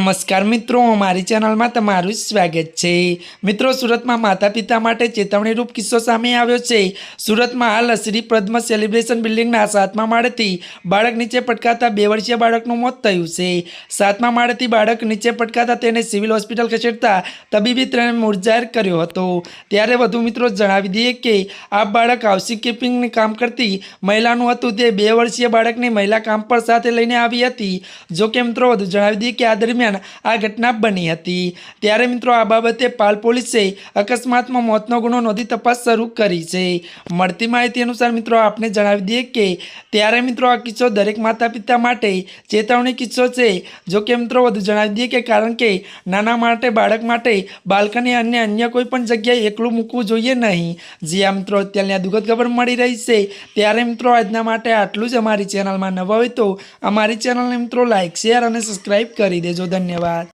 નમસ્કાર મિત્રો, અમારી ચેનલમાં તમારું સ્વાગત છે. મિત્રો, સુરતમાં માતા પિતા માટે ચેતવણીરૂપ કિસ્સો સામે આવ્યો છે. સુરતમાં હાલ શ્રી પદ્મ સેલિબ્રેશન બિલ્ડિંગના સાતમા માળેથી બાળક નીચે પટકાતા બે વર્ષીય બાળકનું મોત થયું છે. સાતમા માળેથી બાળક નીચે પટકાતા તેને સિવિલ હોસ્પિટલ ખસેડતા તબીબી ત્રણે મુરજાહેર કર્યો હતો. ત્યારે વધુ મિત્રો જણાવી દઈએ કે, આ બાળક હાઉસિંગ કીપિંગનું કામ કરતી મહિલાનું હતું. તે બે વર્ષીય બાળકને મહિલા કામ પર સાથે લઈને આવી હતી. જોકે મિત્રો, વધુ જણાવી દઈએ કે આ દરમિયાન આ ઘટના બની હતી. ત્યારે મિત્રો આ બાબતે પાલ પોલીસે અકસ્માતમાં મોતનો ગુનો નોંધી તપાસ શરૂ કરી છે. મળતી માહિતી અનુસાર મિત્રો આપને જણાવી દઈએ કે ત્યારે મિત્રો આ કિસ્સો દરેક માતા પિતા માટે ચેતવણી કિસ્સો છે. જો કે મિત્રો વધુ જણાવી દઈએ કે કારણ કે નાના માટે, બાળક માટે, બાલ્કની અને અન્ય કોઈ પણ જગ્યાએ એકલું મૂકવું જોઈએ નહીં. જી આ મિત્રો, અત્યારની આ દુઃખદ ખબર મળી રહી છે. ત્યારે મિત્રો આજના માટે આટલું જ અમારી ચેનલમાં નવા હોય તો અમારી ચેનલને મિત્રો લાઇક શેર અને સબસ્ક્રાઈબ કરી દેજો. ધન્યવાદ